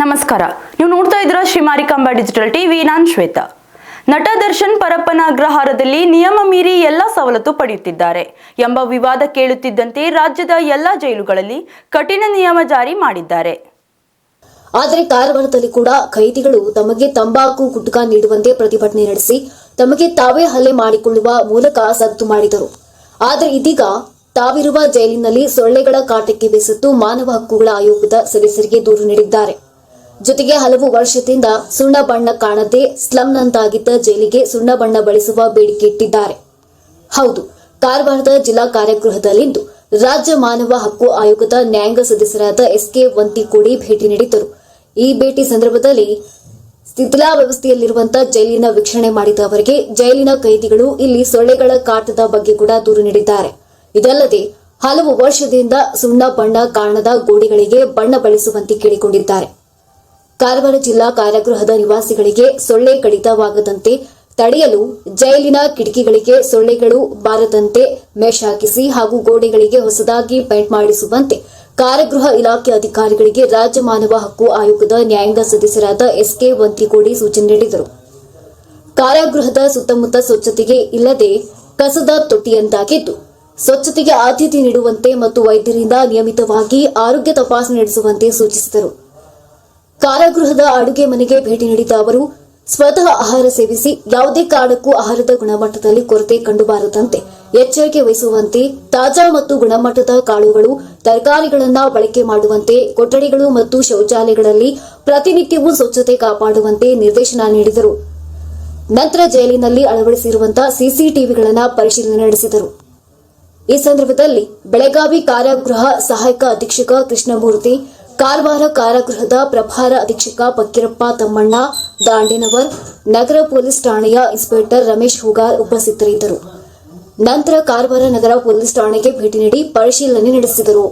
ನಮಸ್ಕಾರ. ನೀವು ನೋಡ್ತಾ ಇದ್ದೀರಾ ಶ್ರೀ ಮಾರಿಕಾಂಬ ಡಿಜಿಟಲ್ ಟಿವಿ. ನಾನ್ ಶ್ವೇತಾ. ನಟ ದರ್ಶನ್ ಪರಪ್ಪನ ಅಗ್ರಹಾರದಲ್ಲಿ ನಿಯಮ ಮೀರಿ ಎಲ್ಲ ಸವಲತ್ತು ಪಡೆಯುತ್ತಿದ್ದಾರೆ ಎಂಬ ವಿವಾದ ಕೇಳುತ್ತಿದ್ದಂತೆ ರಾಜ್ಯದ ಎಲ್ಲ ಜೈಲುಗಳಲ್ಲಿ ಕಠಿಣ ನಿಯಮ ಜಾರಿ ಮಾಡಿದ್ದಾರೆ. ಆದರೆ ಕಾರವಾರದಲ್ಲಿ ಕೂಡ ಖೈದಿಗಳು ತಮಗೆ ತಂಬಾಕು, ಗುಟ್ಕಾ ನೀಡುವಂತೆ ಪ್ರತಿಭಟನೆ ನಡೆಸಿ ತಮಗೆ ತಾವೇ ಹಲ್ಲೆ ಮಾಡಿಕೊಳ್ಳುವ ಮೂಲಕ ಸದ್ದು ಮಾಡಿದರು. ಆದರೆ ಇದೀಗ ತಾವಿರುವ ಜೈಲಿನಲ್ಲಿ ಸೊಳ್ಳೆಗಳ ಕಾಟಕ್ಕೆ ಬೇಸತ್ತು ಮಾನವ ಹಕ್ಕುಗಳ ಆಯೋಗದ ಸದಸ್ಯರಿಗೆ ದೂರು ನೀಡಿದ್ದಾರೆ. ಜೊತೆಗೆ ಹಲವು ವರ್ಷದಿಂದ ಸುಣ್ಣ ಬಣ್ಣ ಕಾಣದೆ ಸ್ಲಂನಂತಾಗಿದ್ದ ಜೈಲಿಗೆ ಸುಣ್ಣ ಬಣ್ಣ ಬಳಸುವ ಬೇಡಿಕೆ ಇಟ್ಟಿದ್ದಾರೆ. ಹೌದು, ಕಾರವಾರದ ಜಿಲ್ಲಾ ಕಾರ್ಯಗೃಹದಲ್ಲಿಂದು ರಾಜ್ಯ ಮಾನವ ಹಕ್ಕು ಆಯೋಗದ ನ್ಯಾಯಾಂಗ ಸದಸ್ಯರಾದ ಎಸ್ಕೆ ವಂತಿಕೋಡಿ ಭೇಟಿ ನೀಡಿದ್ದರು. ಈ ಭೇಟಿ ಸಂದರ್ಭದಲ್ಲಿ ಸ್ಥಿತಿಲಾ ವ್ಯವಸ್ಥೆಯಲ್ಲಿರುವಂತಹ ಜೈಲಿನ ವೀಕ್ಷಣೆ ಮಾಡಿದ ಅವರಿಗೆ ಜೈಲಿನ ಕೈದಿಗಳು ಇಲ್ಲಿ ಸೊಳ್ಳೆಗಳ ಕಾಟದ ಬಗ್ಗೆ ಕೂಡ ದೂರು ನೀಡಿದ್ದಾರೆ. ಇದಲ್ಲದೆ, ಹಲವು ವರ್ಷದಿಂದ ಸುಣ್ಣ ಬಣ್ಣ ಕಾಣದ ಗೋಡೆಗಳಿಗೆ ಬಣ್ಣ ಬಳಸುವಂತೆ ಕೇಳಿಕೊಂಡಿದ್ದಾರೆ. ಕಾರವಾರ ಜಿಲ್ಲಾ ಕಾರಾಗೃಹದ ನಿವಾಸಿಗಳಿಗೆ ಸೊಳ್ಳೆ ಕಡಿತವಾಗದಂತೆ ತಡೆಯಲು ಜೈಲಿನ ಕಿಟಕಿಗಳಿಗೆ ಸೊಳ್ಳೆಗಳು ಬಾರದಂತೆ ಮೆಶ್ ಹಾಕಿಸಿ ಹಾಗೂ ಗೋಡೆಗಳಿಗೆ ಹೊಸದಾಗಿ ಪೇಂಟ್ ಮಾಡಿಸುವಂತೆ ಕಾರಾಗೃಹ ಇಲಾಖೆ ಅಧಿಕಾರಿಗಳಿಗೆ ರಾಜ್ಯ ಮಾನವ ಹಕ್ಕು ಆಯೋಗದ ನ್ಯಾಯಾಂಗ ಸದಸ್ಯರಾದ ಎಸ್ಕೆ ವಂತಿಗೋಡಿ ಸೂಚನೆ ನೀಡಿದರು. ಕಾರಾಗೃಹದ ಸುತ್ತಮುತ್ತ ಸ್ವಚ್ಛತೆಗೆ ಇಲ್ಲದೆ ಕಸದ ತೊಟ್ಟಿಯಂತಾಗಿದ್ದು, ಸ್ವಚ್ಛತೆಗೆ ಆದ್ಯತೆ ನೀಡುವಂತೆ ಮತ್ತು ವೈದ್ಯರಿಂದ ನಿಯಮಿತವಾಗಿ ಆರೋಗ್ಯ ತಪಾಸಣೆ ನಡೆಸುವಂತೆ ಸೂಚಿಸಿದರು. ಕಾರಾಗೃಹದ ಅಡುಗೆ ಮನೆಗೆ ಭೇಟಿ ನೀಡಿದ ಅವರು, ಸ್ವತಃ ಆಹಾರ ಸೇವಿಸಿ ಯಾವುದೇ ಕಾರಣಕ್ಕೂ ಆಹಾರದ ಗುಣಮಟ್ಟದಲ್ಲಿ ಕೊರತೆ ಕಂಡುಬಾರದಂತೆ ಎಚ್ಚರಿಕೆ ವಹಿಸುವಂತೆ ತಾಜಾ ಮತ್ತು ಗುಣಮಟ್ಟದ ಕಾಳುಗಳು, ತರಕಾರಿಗಳನ್ನ ಬಳಕೆ ಮಾಡುವಂತೆ ಕೊಠಡಿಗಳು ಮತ್ತು ಶೌಚಾಲಯಗಳಲ್ಲಿ ಪ್ರತಿನಿತ್ಯವೂ ಸ್ವಚ್ಛತೆ ಕಾಪಾಡುವಂತೆ ನಿರ್ದೇಶನ ನೀಡಿದರು. ನಂತರ ಜೈಲಿನಲ್ಲಿ ಅಳವಡಿಸಿರುವಂತಹ ಸಿಸಿಟಿವಿಗಳನ್ನು ಪರಿಶೀಲನೆ ನಡೆಸಿದರು. ಈ ಸಂದರ್ಭದಲ್ಲಿ ಬೆಳಗಾವಿ ಕಾರಾಗೃಹ ಸಹಾಯಕ ಅಧೀಕ್ಷಕ ಕೃಷ್ಣಮೂರ್ತಿ ಕಾರವಾರ ಕಾರಾಗೃಹದ ಪ್ರಭಾರ ಅಧೀಕ್ಷಕ ಪಕ್ಕಿರಪ್ಪ ತಮ್ಮಣ್ಣ ದಾಂಡಿನವರ್, ನಗರ ಪೊಲೀಸ್ ಠಾಣೆಯ ಇನ್ಸ್ಪೆಕ್ಟರ್ ರಮೇಶ್ ಹುಗಾರ್ ಉಪಸ್ಥಿತರಿದ್ದರು. ನಂತರ ಕಾರವಾರ ನಗರ ಪೊಲೀಸ್ ಠಾಣೆಗೆ ಭೇಟಿ ನೀಡಿ ಪರಿಶೀಲನೆ ನಡೆಸಿದರು.